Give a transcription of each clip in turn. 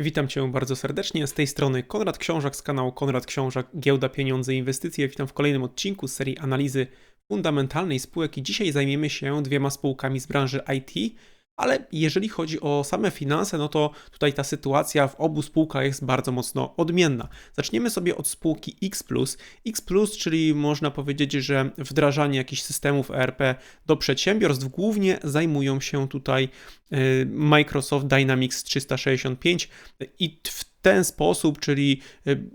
Witam Cię bardzo serdecznie. Z tej strony Konrad Książak z kanału Konrad Książak Giełda Pieniądze i Inwestycje. Witam w kolejnym odcinku z serii analizy fundamentalnej spółek i dzisiaj zajmiemy się dwiema spółkami z branży IT. Ale jeżeli chodzi o same finanse, no to tutaj ta sytuacja w obu spółkach jest bardzo mocno odmienna. Zaczniemy sobie od spółki X. X, czyli można powiedzieć, że wdrażanie jakichś systemów ERP do przedsiębiorstw głównie zajmują się tutaj y, Microsoft Dynamics 365 i w ten sposób, czyli y,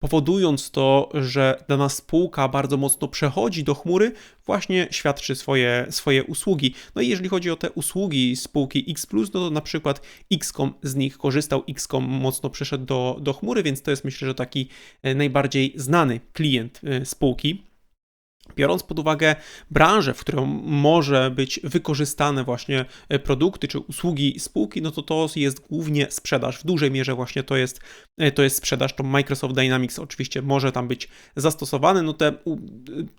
powodując to, że dana spółka bardzo mocno przechodzi do chmury, właśnie świadczy swoje, swoje usługi. No i jeżeli chodzi o te usługi spółki X, no to na przykład Xcom z nich korzystał, Xcom mocno przeszedł do, do chmury, więc to jest myślę, że taki e, najbardziej znany klient e, spółki. Biorąc pod uwagę branżę, w którą może być wykorzystane właśnie e, produkty czy usługi spółki, no to to jest głównie sprzedaż. W dużej mierze właśnie to jest, e, to jest sprzedaż. To Microsoft Dynamics oczywiście może tam być zastosowane. No te e,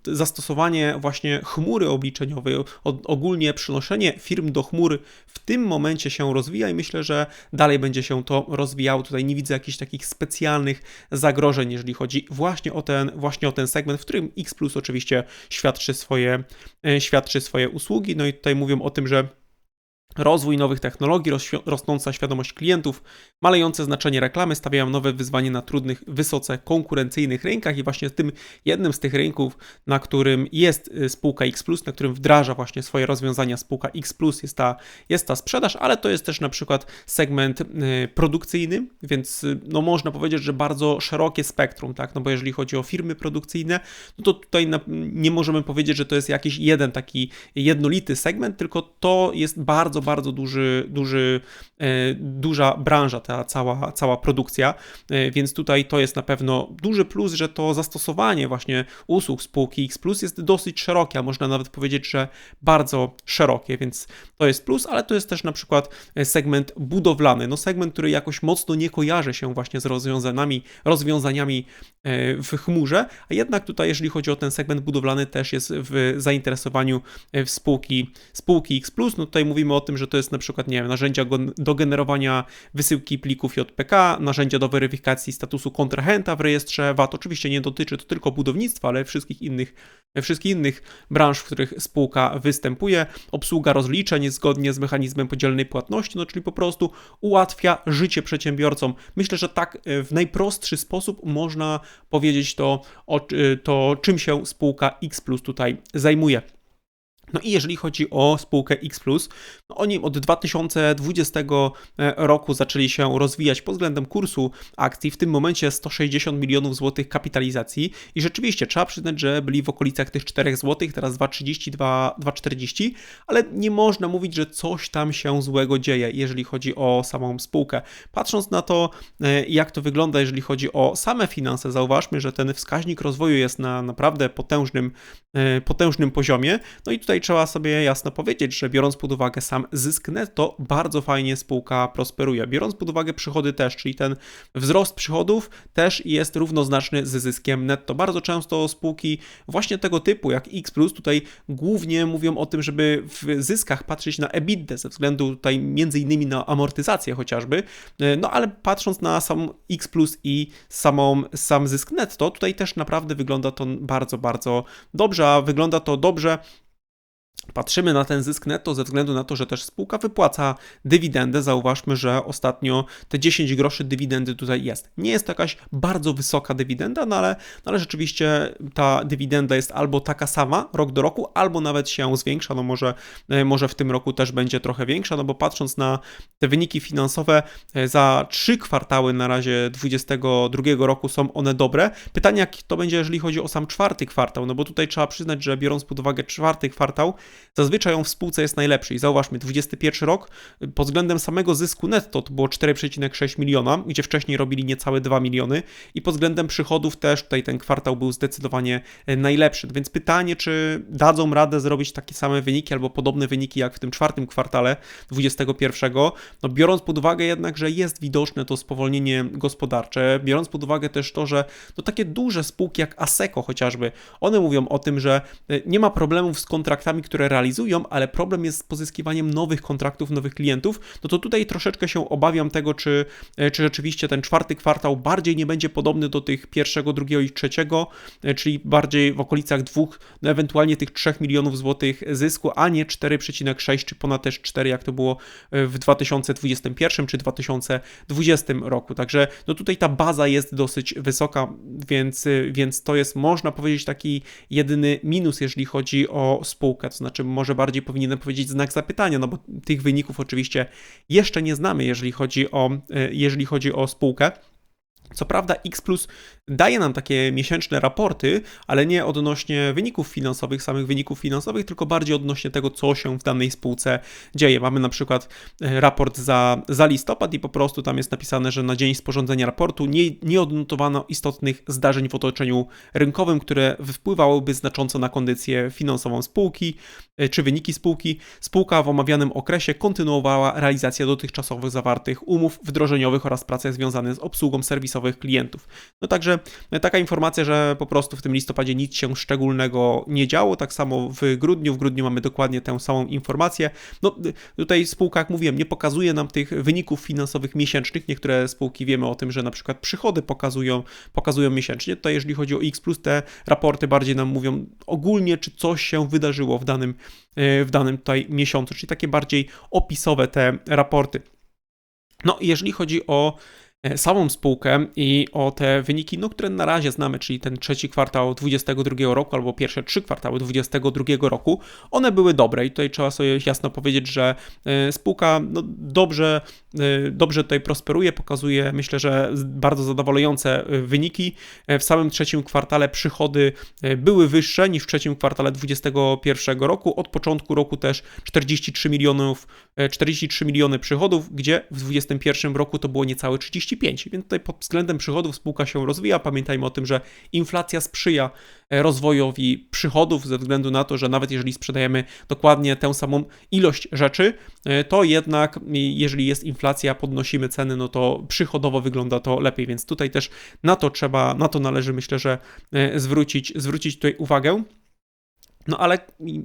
zastosowanie właśnie chmury obliczeniowej, ogólnie przenoszenie firm do chmury w tym momencie się rozwija i myślę, że dalej będzie się to rozwijało. Tutaj nie widzę jakichś takich specjalnych zagrożeń, jeżeli chodzi właśnie o ten, właśnie o ten segment, w którym X Plus oczywiście świadczy swoje, e, świadczy swoje usługi. No i tutaj mówią o tym, że Rozwój nowych technologii, rosnąca świadomość klientów, malejące znaczenie reklamy stawiają nowe wyzwanie na trudnych, wysoce konkurencyjnych rynkach i właśnie tym jednym z tych rynków, na którym jest y, spółka X+, na którym wdraża właśnie swoje rozwiązania spółka X+, jest ta, jest ta sprzedaż, ale to jest też na przykład segment y, produkcyjny, więc y, no można powiedzieć, że bardzo szerokie spektrum, tak, no bo jeżeli chodzi o firmy produkcyjne, no to tutaj nie możemy powiedzieć, że to jest jakiś jeden taki jednolity segment, tylko to jest bardzo bardzo duży, duży, e, duża branża, ta cała, cała produkcja, e, więc tutaj to jest na pewno duży plus, że to zastosowanie właśnie usług spółki X Plus jest dosyć szerokie, a można nawet powiedzieć, że bardzo szerokie, więc to jest plus, ale to jest też na przykład e, segment budowlany, no segment, który jakoś mocno nie kojarzy się właśnie z rozwiązaniami, rozwiązaniami w chmurze, a jednak tutaj, jeżeli chodzi o ten segment budowlany, też jest w zainteresowaniu w spółki, spółki X+. No tutaj mówimy o tym, tym, że to jest na przykład, nie wiem, narzędzia do generowania wysyłki plików JPK, narzędzia do weryfikacji statusu kontrahenta w rejestrze VAT. Oczywiście nie dotyczy to tylko budownictwa, ale wszystkich innych, wszystkich innych branż, w których spółka występuje. Obsługa rozliczeń zgodnie z mechanizmem podzielonej płatności, no czyli po prostu ułatwia życie przedsiębiorcom. Myślę, że tak e, w najprostszy sposób można powiedzieć to, o, to czym się spółka X Plus tutaj zajmuje. No i jeżeli chodzi o spółkę X, no oni od 2020 e, roku zaczęli się rozwijać pod względem kursu akcji, w tym momencie 160 milionów złotych kapitalizacji i rzeczywiście trzeba przyznać, że byli w okolicach tych 4 złotych, teraz 2,30, 2,40, ale nie można mówić, że coś tam się złego dzieje, jeżeli chodzi o samą spółkę. Patrząc na to, e, jak to wygląda, jeżeli chodzi o same finanse, zauważmy, że ten wskaźnik rozwoju jest na naprawdę potężnym, e, potężnym poziomie. No i tutaj trzeba sobie jasno powiedzieć, że biorąc pod uwagę sam zysk netto, bardzo fajnie spółka prosperuje. Biorąc pod uwagę przychody też, czyli ten wzrost przychodów też jest równoznaczny z zyskiem netto. Bardzo często spółki właśnie tego typu jak X, tutaj głównie mówią o tym, żeby w zyskach patrzeć na EBITDA ze względu tutaj między innymi na amortyzację chociażby. No ale patrząc na sam X i samą, sam zysk netto, tutaj też naprawdę wygląda to bardzo, bardzo dobrze, a wygląda to dobrze Patrzymy na ten zysk netto ze względu na to, że też spółka wypłaca dywidendę. Zauważmy, że ostatnio te 10 groszy dywidendy tutaj jest. Nie jest to jakaś bardzo wysoka dywidenda, no ale, no ale rzeczywiście ta dywidenda jest albo taka sama rok do roku, albo nawet się zwiększa. No może, e, może w tym roku też będzie trochę większa, no bo patrząc na te wyniki finansowe e, za trzy kwartały na razie 2022 roku są one dobre. Pytanie, jak to będzie, jeżeli chodzi o sam czwarty kwartał, no bo tutaj trzeba przyznać, że biorąc pod uwagę czwarty kwartał, Zazwyczaj on w spółce jest najlepszy i zauważmy, 21 rok pod względem samego zysku netto to było 4,6 miliona, gdzie wcześniej robili niecałe 2 miliony i pod względem przychodów też tutaj ten kwartał był zdecydowanie e, najlepszy. Więc pytanie, czy dadzą radę zrobić takie same wyniki albo podobne wyniki jak w tym czwartym kwartale 21, no biorąc pod uwagę jednak, że jest widoczne to spowolnienie gospodarcze, biorąc pod uwagę też to, że no takie duże spółki jak ASECO chociażby, one mówią o tym, że e, nie ma problemów z kontraktami, które które realizują, ale problem jest z pozyskiwaniem nowych kontraktów, nowych klientów, no to tutaj troszeczkę się obawiam tego, czy, e, czy rzeczywiście ten czwarty kwartał bardziej nie będzie podobny do tych pierwszego, drugiego i trzeciego, e, czyli bardziej w okolicach dwóch, no ewentualnie tych 3 milionów złotych zysku, a nie 4,6 czy ponad też 4, jak to było e, w 2021 czy 2020 roku. Także no tutaj ta baza jest dosyć wysoka, więc, więc to jest, można powiedzieć, taki jedyny minus, jeżeli chodzi o spółkę, to znaczy może bardziej powinienem powiedzieć znak zapytania, no bo tych wyników oczywiście jeszcze nie znamy, jeżeli chodzi o, e, jeżeli chodzi o spółkę. Co prawda, X Plus daje nam takie miesięczne raporty, ale nie odnośnie wyników finansowych, samych wyników finansowych, tylko bardziej odnośnie tego, co się w danej spółce dzieje. Mamy na przykład e, raport za, za listopad i po prostu tam jest napisane, że na dzień sporządzenia raportu nie, nie odnotowano istotnych zdarzeń w otoczeniu rynkowym, które wpływałyby znacząco na kondycję finansową spółki e, czy wyniki spółki. Spółka w omawianym okresie kontynuowała realizację dotychczasowych zawartych umów wdrożeniowych oraz prace związane z obsługą serwisowych klientów. No także Także taka informacja, że po prostu w tym listopadzie nic się szczególnego nie działo. Tak samo w grudniu. W grudniu mamy dokładnie tę samą informację. No tutaj spółka, jak mówiłem, nie pokazuje nam tych wyników finansowych miesięcznych. Niektóre spółki wiemy o tym, że na przykład przychody pokazują, pokazują miesięcznie. Tutaj jeżeli chodzi o X, te raporty bardziej nam mówią ogólnie, czy coś się wydarzyło w danym, w danym tutaj miesiącu, czyli takie bardziej opisowe te raporty. No, jeżeli chodzi o samą spółkę i o te wyniki, no, które na razie znamy, czyli ten trzeci kwartał 2022 roku albo pierwsze trzy kwartały 2022 roku, one były dobre i tutaj trzeba sobie jasno powiedzieć, że e, spółka no, dobrze, e, dobrze tutaj prosperuje, pokazuje myślę, że bardzo zadowalające wyniki. W samym trzecim kwartale przychody były wyższe niż w trzecim kwartale 2021 roku. Od początku roku też 43 milionów, 43 miliony przychodów, gdzie w 2021 roku to było niecałe 30 35. Więc tutaj pod względem przychodów spółka się rozwija. Pamiętajmy o tym, że inflacja sprzyja e, rozwojowi przychodów ze względu na to, że nawet jeżeli sprzedajemy dokładnie tę samą ilość rzeczy, e, to jednak jeżeli jest inflacja, podnosimy ceny, no to przychodowo wygląda to lepiej, więc tutaj też na to trzeba, na to należy myślę, że e, zwrócić, zwrócić tutaj uwagę. No ale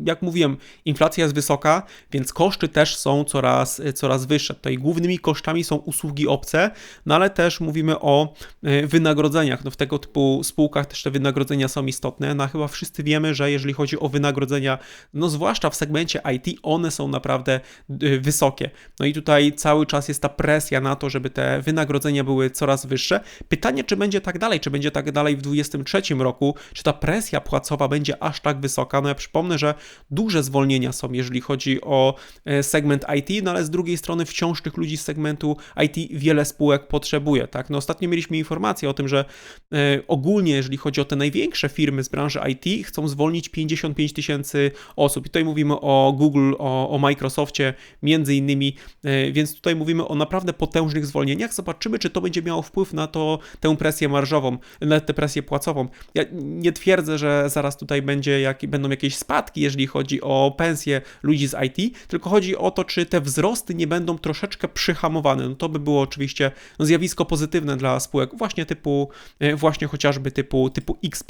jak mówiłem, inflacja jest wysoka, więc koszty też są coraz, coraz wyższe. Tutaj głównymi kosztami są usługi obce, no ale też mówimy o e, wynagrodzeniach. No w tego typu spółkach też te wynagrodzenia są istotne. No chyba wszyscy wiemy, że jeżeli chodzi o wynagrodzenia, no zwłaszcza w segmencie IT, one są naprawdę e, wysokie. No i tutaj cały czas jest ta presja na to, żeby te wynagrodzenia były coraz wyższe. Pytanie, czy będzie tak dalej, czy będzie tak dalej w 2023 roku, czy ta presja płacowa będzie aż tak wysoka, no ja przypomnę, że duże zwolnienia są, jeżeli chodzi o e, segment IT, no ale z drugiej strony wciąż tych ludzi z segmentu IT wiele spółek potrzebuje, tak? No ostatnio mieliśmy informację o tym, że e, ogólnie, jeżeli chodzi o te największe firmy z branży IT, chcą zwolnić 55 tysięcy osób. I tutaj mówimy o Google, o, o Microsoftie między innymi, e, więc tutaj mówimy o naprawdę potężnych zwolnieniach. Zobaczymy, czy to będzie miało wpływ na to, tę presję marżową, na tę presję płacową. Ja nie twierdzę, że zaraz tutaj będzie, jak, będą jakieś spadki, jeżeli chodzi o pensje ludzi z IT, tylko chodzi o to, czy te wzrosty nie będą troszeczkę przyhamowane. No to by było oczywiście no, zjawisko pozytywne dla spółek właśnie typu, e, właśnie chociażby typu, typu X+.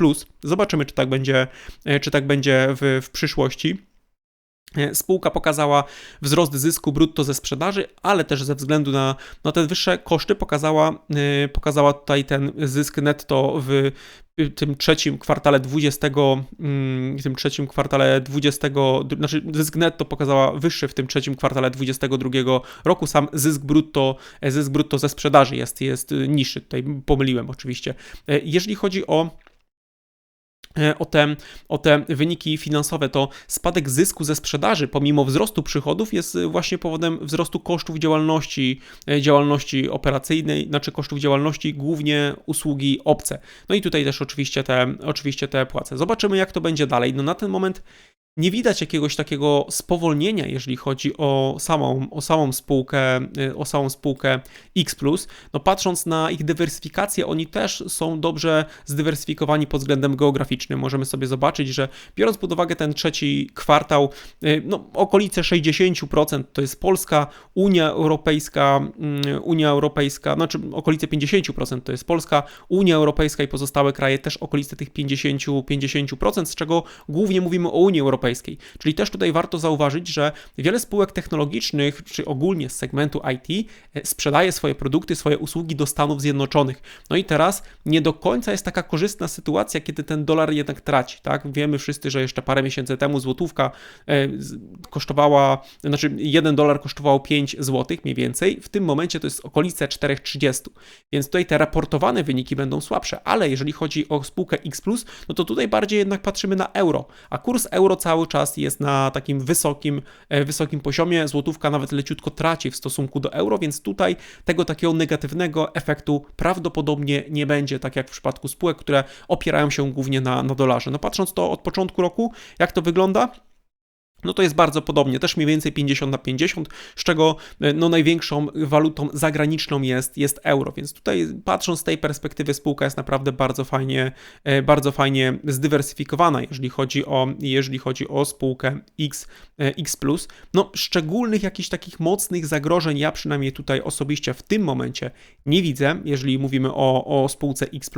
Zobaczymy, czy tak będzie, e, czy tak będzie w, w przyszłości. E, spółka pokazała wzrost zysku brutto ze sprzedaży, ale też ze względu na, na te wyższe koszty pokazała, pokazała tutaj ten zysk netto w tym trzecim kwartale 20, mm, w tym trzecim kwartale 20, znaczy zysk netto pokazała wyższy w tym trzecim kwartale 22 roku, sam zysk brutto, zysk brutto ze sprzedaży jest, jest niższy, tutaj pomyliłem oczywiście. E, jeżeli chodzi o E, o te, o te wyniki finansowe, to spadek zysku ze sprzedaży pomimo wzrostu przychodów jest właśnie powodem wzrostu kosztów działalności, e, działalności operacyjnej, znaczy kosztów działalności głównie usługi obce. No i tutaj też oczywiście te, oczywiście te płace. Zobaczymy jak to będzie dalej. No na ten moment nie widać jakiegoś takiego spowolnienia, jeżeli chodzi o samą, o samą spółkę, y, o samą spółkę X. No patrząc na ich dywersyfikację, oni też są dobrze zdywersyfikowani pod względem geograficznym. Możemy sobie zobaczyć, że biorąc pod uwagę ten trzeci kwartał, y, no okolice 60% to jest Polska, Unia Europejska, mm, Unia Europejska, znaczy okolice 50% to jest Polska, Unia Europejska i pozostałe kraje też okolice tych 50%, 50% z czego głównie mówimy o Unii Europejskiej Europejskiej. Czyli też tutaj warto zauważyć, że wiele spółek technologicznych, czy ogólnie z segmentu IT, e, sprzedaje swoje produkty, swoje usługi do Stanów Zjednoczonych. No i teraz nie do końca jest taka korzystna sytuacja, kiedy ten dolar jednak traci. Tak? Wiemy wszyscy, że jeszcze parę miesięcy temu złotówka e, kosztowała, znaczy 1 dolar kosztował 5 zł mniej więcej. W tym momencie to jest okolice 4,30. Więc tutaj te raportowane wyniki będą słabsze, ale jeżeli chodzi o spółkę X, no to tutaj bardziej jednak patrzymy na euro, a kurs euro cały czas jest na takim wysokim, e, wysokim poziomie. Złotówka nawet leciutko traci w stosunku do euro, więc tutaj tego takiego negatywnego efektu prawdopodobnie nie będzie, tak jak w przypadku spółek, które opierają się głównie na, na dolarze. No patrząc to od początku roku, jak to wygląda, no to jest bardzo podobnie, też mniej więcej 50 na 50, z czego e, no, największą walutą zagraniczną jest, jest euro, więc tutaj patrząc z tej perspektywy spółka jest naprawdę bardzo fajnie, e, bardzo fajnie zdywersyfikowana, jeżeli chodzi o, jeżeli chodzi o spółkę X, e, X+. No szczególnych jakichś takich mocnych zagrożeń ja przynajmniej tutaj osobiście w tym momencie nie widzę, jeżeli mówimy o, o spółce X+.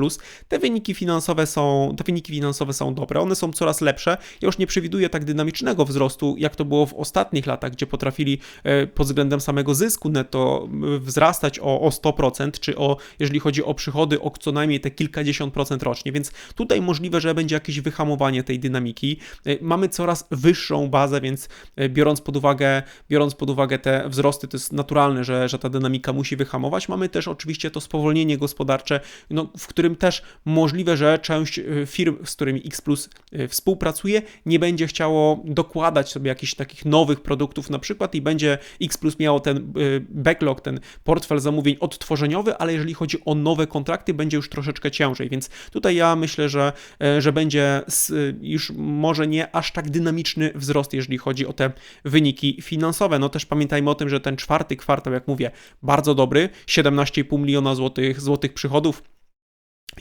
Te wyniki finansowe są, te wyniki finansowe są dobre, one są coraz lepsze. Ja już nie przewiduję tak dynamicznego wzrostu wzrostu, jak to było w ostatnich latach, gdzie potrafili e, pod względem samego zysku netto wzrastać o, o 100%, czy o, jeżeli chodzi o przychody, o co najmniej te kilkadziesiąt procent rocznie. Więc tutaj możliwe, że będzie jakieś wyhamowanie tej dynamiki. E, mamy coraz wyższą bazę, więc e, biorąc pod uwagę, biorąc pod uwagę te wzrosty, to jest naturalne, że, że ta dynamika musi wyhamować. Mamy też oczywiście to spowolnienie gospodarcze, no, w którym też możliwe, że część firm, z którymi X Plus współpracuje, nie będzie chciało dokładać sobie jakichś takich nowych produktów na przykład i będzie X Plus miało ten y, backlog, ten portfel zamówień odtworzeniowy, ale jeżeli chodzi o nowe kontrakty, będzie już troszeczkę ciężej, więc tutaj ja myślę, że, e, że będzie już może nie aż tak dynamiczny wzrost, jeżeli chodzi o te wyniki finansowe. No też pamiętajmy o tym, że ten czwarty kwartał, jak mówię, bardzo dobry, 17,5 miliona złotych, złotych przychodów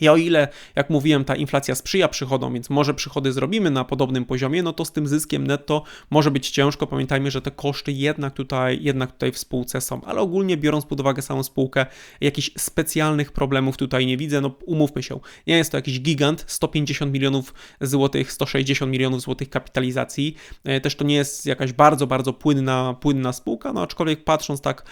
i o ile, jak mówiłem, ta inflacja sprzyja przychodom, więc może przychody zrobimy na podobnym poziomie, no to z tym zyskiem netto może być ciężko. Pamiętajmy, że te koszty jednak tutaj, jednak tutaj w spółce są, ale ogólnie biorąc pod uwagę samą spółkę, jakichś specjalnych problemów tutaj nie widzę. No umówmy się, nie jest to jakiś gigant, 150 milionów złotych, 160 milionów złotych kapitalizacji. E, też to nie jest jakaś bardzo, bardzo płynna, płynna spółka, no aczkolwiek patrząc tak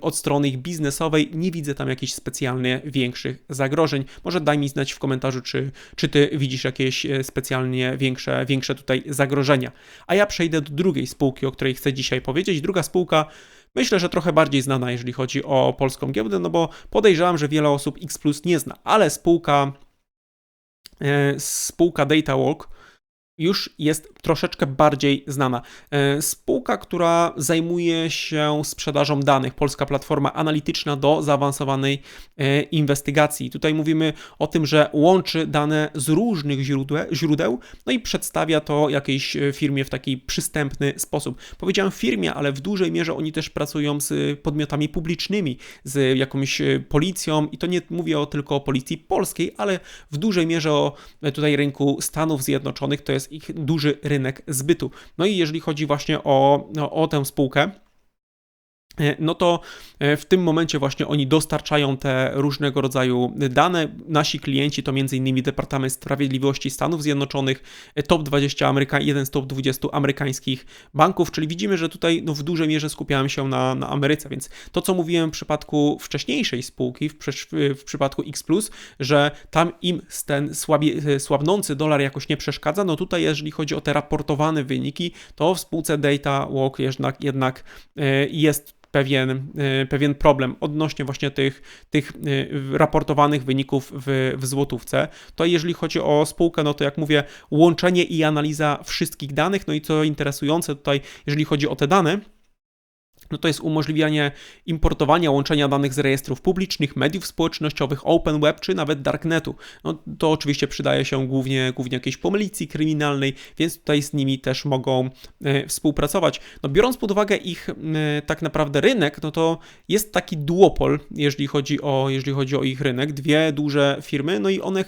od strony ich biznesowej, nie widzę tam jakichś specjalnie większych zagrożeń. Może daj mi znać w komentarzu, czy, czy ty widzisz jakieś e, specjalnie większe, większe tutaj zagrożenia. A ja przejdę do drugiej spółki, o której chcę dzisiaj powiedzieć. Druga spółka myślę, że trochę bardziej znana, jeżeli chodzi o polską giełdę, no bo podejrzewam, że wiele osób X Plus nie zna, ale spółka, e, spółka DataWalk już jest troszeczkę bardziej znana. E, spółka, która zajmuje się sprzedażą danych, polska platforma analityczna do zaawansowanej e, inwestygacji. Tutaj mówimy o tym, że łączy dane z różnych źródeł, no i przedstawia to jakiejś e, firmie w taki przystępny sposób. Powiedziałem firmie, ale w dużej mierze oni też pracują z podmiotami publicznymi, z jakąś policją i to nie mówię tylko o policji polskiej, ale w dużej mierze o tutaj rynku Stanów Zjednoczonych, to jest ich duży rynek zbytu. No i jeżeli chodzi właśnie o, o, o tę spółkę, no to e, w tym momencie właśnie oni dostarczają te różnego rodzaju dane. Nasi klienci to m.in. Departament Sprawiedliwości Stanów Zjednoczonych, e, top 20 Ameryka, jeden z top 20 amerykańskich banków, czyli widzimy, że tutaj no, w dużej mierze skupiałem się na, na Ameryce, więc to, co mówiłem w przypadku wcześniejszej spółki, w, w przypadku X+, że tam im ten słabie, słabnący dolar jakoś nie przeszkadza, no tutaj jeżeli chodzi o te raportowane wyniki, to w spółce Data Walk jednak, jednak jest pewien, e, pewien problem odnośnie właśnie tych, tych e, raportowanych wyników w, w złotówce. To jeżeli chodzi o spółkę, no to jak mówię, łączenie i analiza wszystkich danych, no i co interesujące tutaj, jeżeli chodzi o te dane, no to jest umożliwianie importowania, łączenia danych z rejestrów publicznych, mediów społecznościowych, open web czy nawet darknetu. No to oczywiście przydaje się głównie, głównie jakiejś policji kryminalnej, więc tutaj z nimi też mogą e, współpracować. No biorąc pod uwagę ich e, tak naprawdę rynek, no to jest taki duopol, jeżeli chodzi o, jeżeli chodzi o ich rynek, dwie duże firmy, no i one,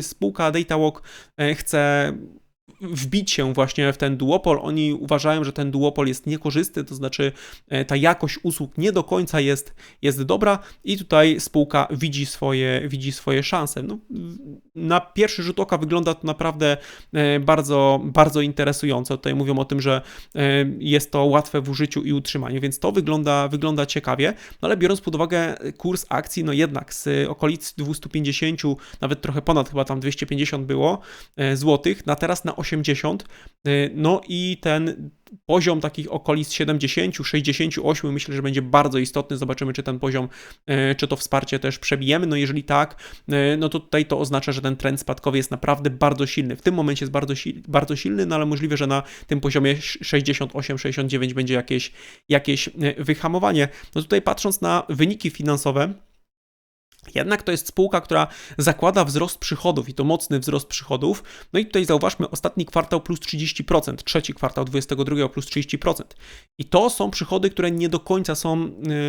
spółka DataWalk e, chce wbić się właśnie w ten duopol. Oni uważają, że ten duopol jest niekorzystny, to znaczy e, ta jakość usług nie do końca jest, jest dobra i tutaj spółka widzi swoje, widzi swoje szanse. No, na pierwszy rzut oka wygląda to naprawdę e, bardzo, bardzo interesująco. Tutaj mówią o tym, że e, jest to łatwe w użyciu i utrzymaniu, więc to wygląda, wygląda ciekawie, no ale biorąc pod uwagę kurs akcji, no jednak z okolic 250, nawet trochę ponad chyba tam 250 było złotych, na teraz na 80, no i ten poziom takich okolic 70, 68 myślę, że będzie bardzo istotny. Zobaczymy, czy ten poziom, e, czy to wsparcie też przebijemy. No jeżeli tak, e, no to tutaj to oznacza, że ten trend spadkowy jest naprawdę bardzo silny. W tym momencie jest bardzo, bardzo silny, no ale możliwe, że na tym poziomie 68, 69 będzie jakieś, jakieś wyhamowanie. No tutaj patrząc na wyniki finansowe, jednak to jest spółka, która zakłada wzrost przychodów i to mocny wzrost przychodów. No i tutaj zauważmy ostatni kwartał plus 30%, trzeci kwartał 22 plus 30%. I to są przychody, które nie do końca są, e,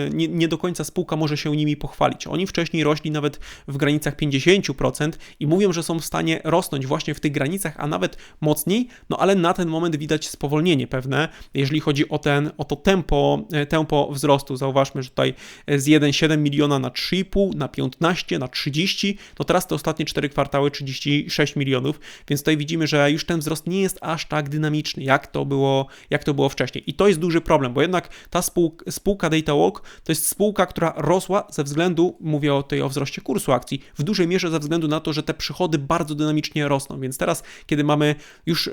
nie, nie do końca spółka może się nimi pochwalić. Oni wcześniej rośli nawet w granicach 50% i mówią, że są w stanie rosnąć właśnie w tych granicach, a nawet mocniej, no ale na ten moment widać spowolnienie pewne, jeżeli chodzi o, ten, o to tempo, e, tempo wzrostu. Zauważmy, że tutaj z 1,7 miliona na 3,5, na 5 15 na 30, to teraz te ostatnie 4 kwartały 36 milionów, więc tutaj widzimy, że już ten wzrost nie jest aż tak dynamiczny, jak to było, jak to było wcześniej. I to jest duży problem, bo jednak ta spółka, spółka DataWalk to jest spółka, która rosła ze względu, mówię o tej o wzroście kursu akcji, w dużej mierze ze względu na to, że te przychody bardzo dynamicznie rosną. Więc teraz, kiedy mamy już e,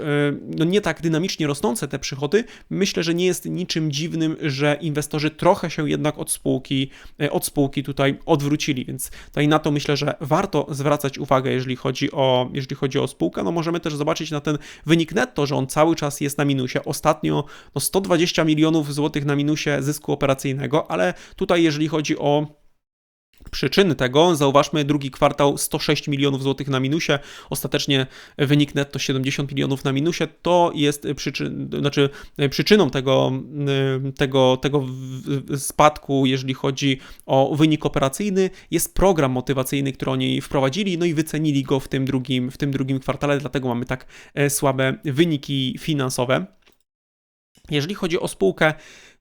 no nie tak dynamicznie rosnące te przychody, myślę, że nie jest niczym dziwnym, że inwestorzy trochę się jednak od spółki, e, od spółki tutaj odwrócili. Więc więc tutaj na to myślę, że warto zwracać uwagę, jeżeli chodzi o, jeżeli chodzi o spółkę. No możemy też zobaczyć na ten wynik netto, że on cały czas jest na minusie. Ostatnio no 120 milionów złotych na minusie zysku operacyjnego, ale tutaj jeżeli chodzi o przyczyny tego. Zauważmy drugi kwartał 106 milionów złotych na minusie, ostatecznie wynik netto 70 milionów na minusie. To jest przyczyn, znaczy przyczyną tego, tego, tego spadku, jeżeli chodzi o wynik operacyjny, jest program motywacyjny, który oni wprowadzili, no i wycenili go w tym drugim, w tym drugim kwartale, dlatego mamy tak e, słabe wyniki finansowe. Jeżeli chodzi o spółkę,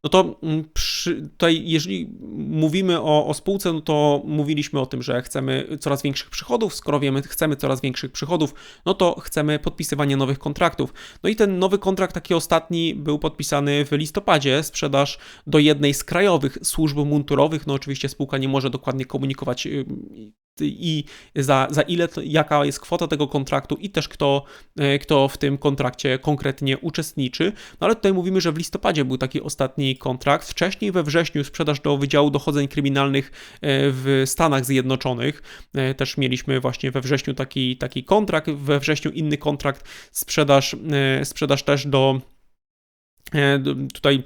no to mm, przy, tutaj, jeżeli mówimy o, o spółce, no to mówiliśmy o tym, że chcemy coraz większych przychodów. Skoro wiemy, chcemy coraz większych przychodów, no to chcemy podpisywania nowych kontraktów. No i ten nowy kontrakt, taki ostatni, był podpisany w listopadzie. Sprzedaż do jednej z krajowych służb mundurowych. No oczywiście spółka nie może dokładnie komunikować i za, za ile, jaka jest kwota tego kontraktu i też kto, e, kto w tym kontrakcie konkretnie uczestniczy. No ale tutaj mówimy, że w listopadzie był taki ostatni kontrakt. Wcześniej we wrześniu sprzedaż do Wydziału Dochodzeń Kryminalnych e, w Stanach Zjednoczonych. E, też mieliśmy właśnie we wrześniu taki, taki kontrakt, we wrześniu inny kontrakt, sprzedaż, sprzedaż też do tutaj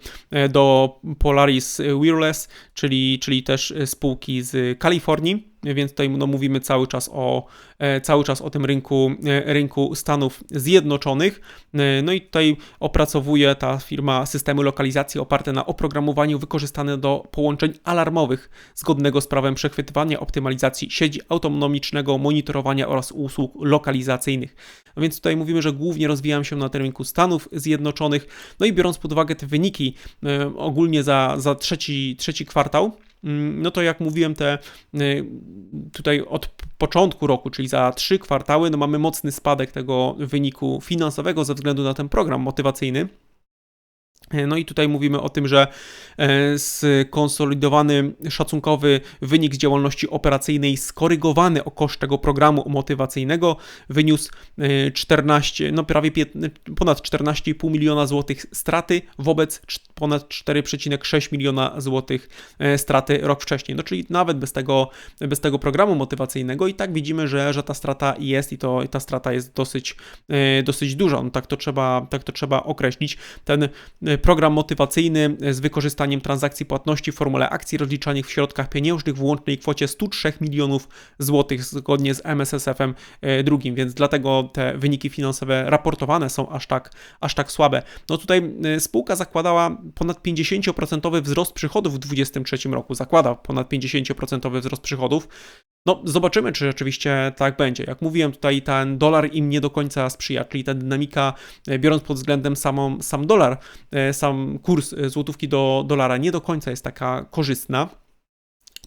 do Polaris Wireless, czyli, czyli też spółki z Kalifornii więc tutaj no, mówimy cały czas o, e, cały czas o tym rynku, e, rynku Stanów Zjednoczonych. E, no i tutaj opracowuje ta firma systemy lokalizacji oparte na oprogramowaniu wykorzystane do połączeń alarmowych zgodnego z prawem przechwytywania, optymalizacji sieci autonomicznego, monitorowania oraz usług lokalizacyjnych. No więc tutaj mówimy, że głównie rozwijam się na rynku Stanów Zjednoczonych. No i biorąc pod uwagę te wyniki ogólnie za, za trzeci, trzeci kwartał, no to jak mówiłem, te y, tutaj od początku roku, czyli za trzy kwartały, no mamy mocny spadek tego wyniku finansowego ze względu na ten program motywacyjny. E, no i tutaj mówimy o tym, że e, skonsolidowany szacunkowy wynik z działalności operacyjnej skorygowany o koszt tego programu motywacyjnego wyniósł 14, e, no prawie ponad 14,5 miliona złotych straty wobec ponad 4,6 miliona złotych straty rok wcześniej. No czyli nawet bez tego, bez tego programu motywacyjnego i tak widzimy, że, że ta strata jest i to ta strata jest dosyć, dosyć duża. No tak to trzeba, tak to trzeba określić. Ten program motywacyjny z wykorzystaniem transakcji płatności w formule akcji rozliczanych w środkach pieniężnych w łącznej kwocie 103 milionów złotych zgodnie z MSSF-em e, drugim, więc dlatego te wyniki finansowe raportowane są aż tak, aż tak słabe. No tutaj e, spółka zakładała ponad 50% wzrost przychodów w 2023 roku, zakłada ponad 50% wzrost przychodów, No, zobaczymy, czy rzeczywiście tak będzie. Jak mówiłem, tutaj ten dolar im nie do końca sprzyja, czyli ta dynamika, e, biorąc pod względem samą, sam dolar, e, sam kurs e, złotówki do dolara nie do końca jest taka korzystna.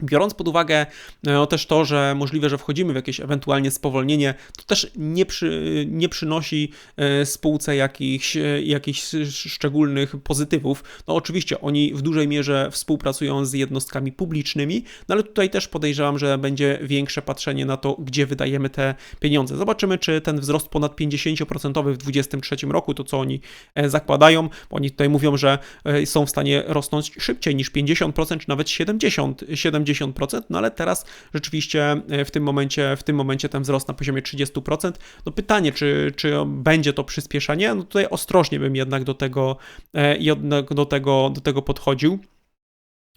Biorąc pod uwagę no, też to, że możliwe, że wchodzimy w jakieś ewentualnie spowolnienie, to też nie, przy, nie przynosi e, spółce jakichś, jakichś szczególnych pozytywów. No oczywiście oni w dużej mierze współpracują z jednostkami publicznymi, no ale tutaj też podejrzewam, że będzie większe patrzenie na to, gdzie wydajemy te pieniądze. Zobaczymy, czy ten wzrost ponad 50% w 2023 roku, to co oni zakładają, bo oni tutaj mówią, że są w stanie rosnąć szybciej niż 50%, czy nawet 70%. 70 50%, no ale teraz rzeczywiście e, w tym momencie, w tym momencie ten wzrost na poziomie 30%. No pytanie, czy, czy będzie to przyspieszenie? No tutaj ostrożnie bym jednak do tego, e, jednak do tego, do tego podchodził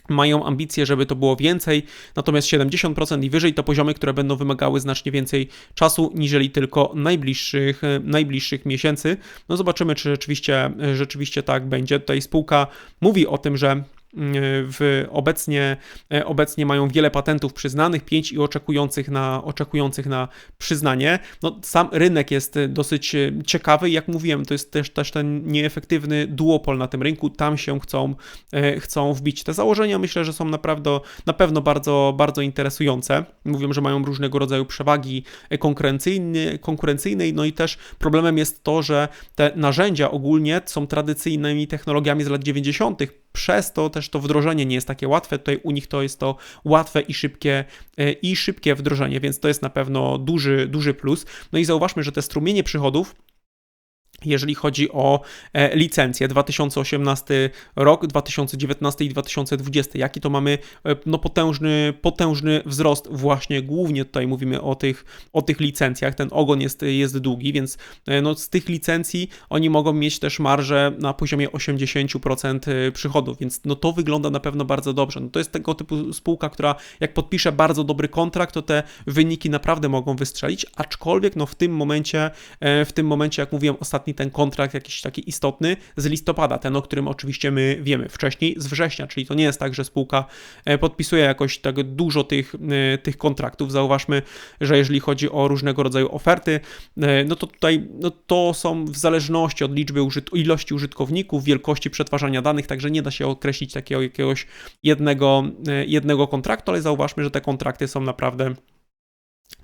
mają ambicje, żeby to było więcej, natomiast 70% i wyżej to poziomy, które będą wymagały znacznie więcej czasu, niżeli tylko najbliższych, e, najbliższych miesięcy. No zobaczymy, czy rzeczywiście, rzeczywiście tak będzie. Tutaj spółka mówi o tym, że w obecnie, e, obecnie mają wiele patentów przyznanych, pięć i oczekujących na, oczekujących na przyznanie. No, sam rynek jest dosyć e, ciekawy. Jak mówiłem, to jest też, też ten nieefektywny duopol na tym rynku. Tam się chcą, e, chcą wbić. Te założenia myślę, że są naprawdę, na pewno bardzo, bardzo interesujące. Mówią, że mają różnego rodzaju przewagi konkurencyjne, konkurencyjnej, no i też problemem jest to, że te narzędzia ogólnie są tradycyjnymi technologiami z lat 90 przez to też to wdrożenie nie jest takie łatwe. Tutaj u nich to jest to łatwe i szybkie, e, i szybkie wdrożenie, więc to jest na pewno duży, duży plus. No i zauważmy, że te strumienie przychodów jeżeli chodzi o e, licencję 2018 rok, 2019 i 2020. Jaki to mamy e, no, potężny, potężny wzrost właśnie głównie tutaj mówimy o tych, o tych licencjach. Ten ogon jest, jest długi, więc e, no, z tych licencji oni mogą mieć też marżę na poziomie 80% przychodów, więc no, to wygląda na pewno bardzo dobrze. No, to jest tego typu spółka, która jak podpisze bardzo dobry kontrakt, to te wyniki naprawdę mogą wystrzelić, aczkolwiek no, w tym momencie, w tym momencie, jak mówiłem ostatni ostatni ten kontrakt jakiś taki istotny z listopada, ten, o którym oczywiście my wiemy wcześniej, z września, czyli to nie jest tak, że spółka e, podpisuje jakoś tak dużo tych, e, tych kontraktów. Zauważmy, że jeżeli chodzi o różnego rodzaju oferty, e, no to tutaj no to są w zależności od liczby użyt ilości użytkowników, wielkości przetwarzania danych, także nie da się określić takiego jakiegoś jednego, jednego kontraktu, ale zauważmy, że te kontrakty są naprawdę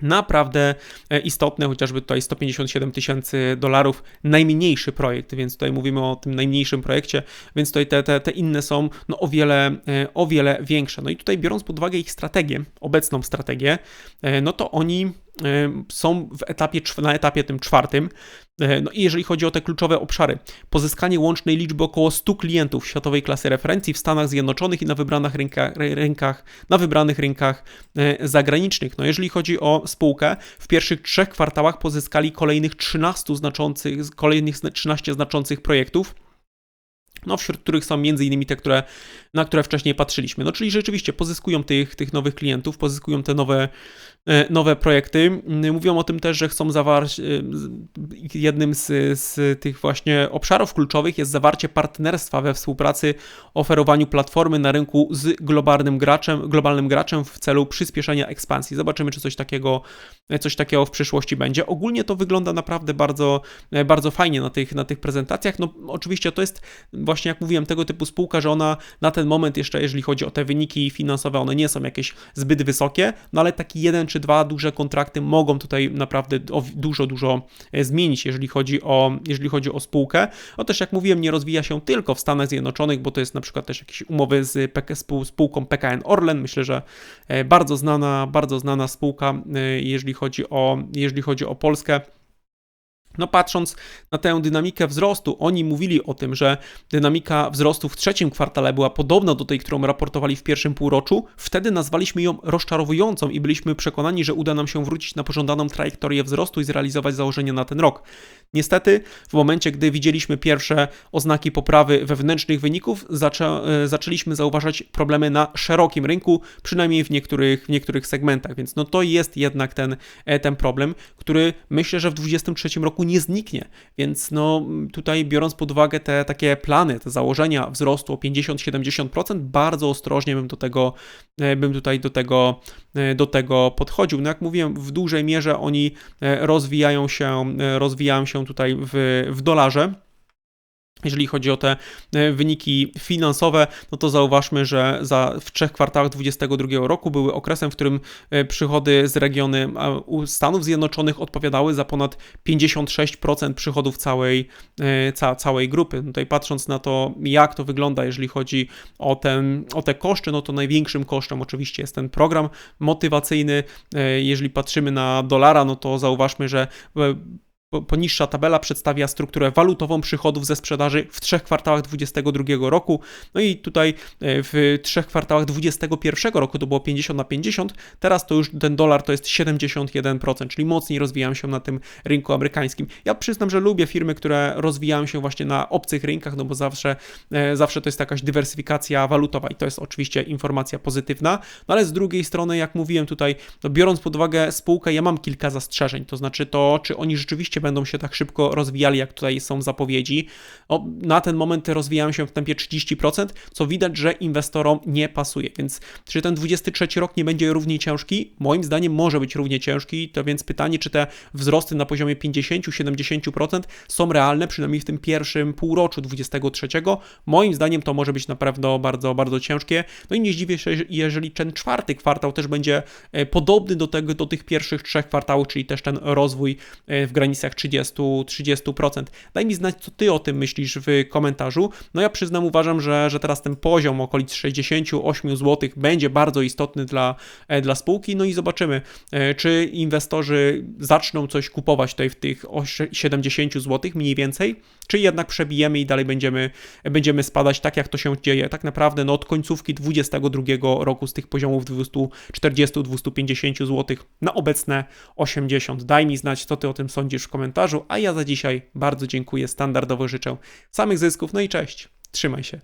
naprawdę e, istotne, chociażby tutaj 157 tysięcy dolarów, najmniejszy projekt, więc tutaj mówimy o tym najmniejszym projekcie, więc tutaj te, te, te inne są no, o, wiele, e, o wiele większe. No i tutaj biorąc pod uwagę ich strategię, obecną strategię, e, no to oni są w etapie, na etapie tym czwartym. No i jeżeli chodzi o te kluczowe obszary, pozyskanie łącznej liczby około 100 klientów światowej klasy referencji w Stanach Zjednoczonych i na wybranych rynkach, na wybranych rynkach zagranicznych. No jeżeli chodzi o spółkę, w pierwszych trzech kwartałach pozyskali kolejnych 13 znaczących, kolejnych 13 znaczących projektów no, wśród których są między innymi te, które, na które wcześniej patrzyliśmy. No, czyli rzeczywiście pozyskują tych, tych nowych klientów, pozyskują te nowe, nowe projekty. Mówią o tym też, że chcą zawarć, e, jednym z, z tych właśnie obszarów kluczowych jest zawarcie partnerstwa we współpracy, oferowaniu platformy na rynku z globalnym graczem, globalnym graczem w celu przyspieszenia ekspansji. Zobaczymy, czy coś takiego, coś takiego w przyszłości będzie. Ogólnie to wygląda naprawdę bardzo, bardzo fajnie na tych, na tych prezentacjach. No oczywiście to jest właśnie, jak mówiłem, tego typu spółka, że ona na ten moment jeszcze, jeżeli chodzi o te wyniki finansowe, one nie są jakieś zbyt wysokie, no ale taki jeden czy czy dwa duże kontrakty mogą tutaj naprawdę dużo, dużo e, zmienić, jeżeli chodzi o, jeżeli chodzi o spółkę. O też jak mówiłem, nie rozwija się tylko w Stanach Zjednoczonych, bo to jest na przykład też jakieś umowy z spółką PKN Orlen. Myślę, że e, bardzo znana, bardzo znana spółka, e, jeżeli chodzi o, jeżeli chodzi o Polskę. No patrząc na tę dynamikę wzrostu, oni mówili o tym, że dynamika wzrostu w trzecim kwartale była podobna do tej, którą raportowali w pierwszym półroczu. Wtedy nazwaliśmy ją rozczarowującą i byliśmy przekonani, że uda nam się wrócić na pożądaną trajektorię wzrostu i zrealizować założenia na ten rok. Niestety, w momencie, gdy widzieliśmy pierwsze oznaki poprawy wewnętrznych wyników, zaczę e, zaczęliśmy zauważać problemy na szerokim rynku, przynajmniej w niektórych, w niektórych segmentach, więc no to jest jednak ten, e, ten problem, który myślę, że w 2023 roku nie zniknie. Więc no tutaj biorąc pod uwagę te takie plany, te założenia wzrostu o 50-70%, bardzo ostrożnie bym do tego, e, bym tutaj do tego, do tego podchodził. No jak mówiłem, w dużej mierze oni rozwijają się, rozwijają się tutaj w, w dolarze. Jeżeli chodzi o te e, wyniki finansowe, no to zauważmy, że za, w trzech kwartałach 2022 roku były okresem, w którym e, przychody z regiony Stanów Zjednoczonych odpowiadały za ponad 56% przychodów całej, e, ca, całej grupy. Tutaj patrząc na to, jak to wygląda, jeżeli chodzi o, ten, o te koszty, no to największym kosztem oczywiście jest ten program motywacyjny. Jeżeli patrzymy na dolara, no to zauważmy, że Poniższa tabela przedstawia strukturę walutową przychodów ze sprzedaży w trzech kwartałach 2022 roku. No i tutaj e, w trzech kwartałach 2021 roku to było 50 na 50, teraz to już ten dolar to jest 71%, czyli mocniej rozwijam się na tym rynku amerykańskim. Ja przyznam, że lubię firmy, które rozwijają się właśnie na obcych rynkach, no bo zawsze, e, zawsze to jest jakaś dywersyfikacja walutowa i to jest oczywiście informacja pozytywna, no ale z drugiej strony, jak mówiłem tutaj, no biorąc pod uwagę spółkę, ja mam kilka zastrzeżeń, to znaczy to, czy oni rzeczywiście rzeczywiście będą się tak szybko rozwijali, jak tutaj są zapowiedzi. O, na ten moment rozwijają się w tempie 30%, co widać, że inwestorom nie pasuje. Więc czy ten 23 rok nie będzie równie ciężki? Moim zdaniem może być równie ciężki. To więc pytanie, czy te wzrosty na poziomie 50-70% są realne, przynajmniej w tym pierwszym półroczu 23. Moim zdaniem to może być naprawdę bardzo, bardzo ciężkie. No i nie zdziwię się, jeżeli ten czwarty kwartał też będzie e, podobny do, tego, do tych pierwszych trzech kwartałów, czyli też ten rozwój e, w granicach granicach 30-30%. Daj mi znać, co ty o tym myślisz w komentarzu. No ja przyznam, uważam, że, że teraz ten poziom okolic 68 zł będzie bardzo istotny dla, e, dla spółki. No i zobaczymy, e, czy inwestorzy zaczną coś kupować tutaj w tych 70 zł mniej więcej, czy jednak przebijemy i dalej będziemy, będziemy spadać tak, jak to się dzieje. Tak naprawdę no, od końcówki 2022 roku z tych poziomów 240-250 zł na obecne 80. Daj mi znać, co ty o tym sądzisz w komentarzu, a ja za dzisiaj bardzo dziękuję, standardowo życzę samych zysków, no i cześć, trzymaj się.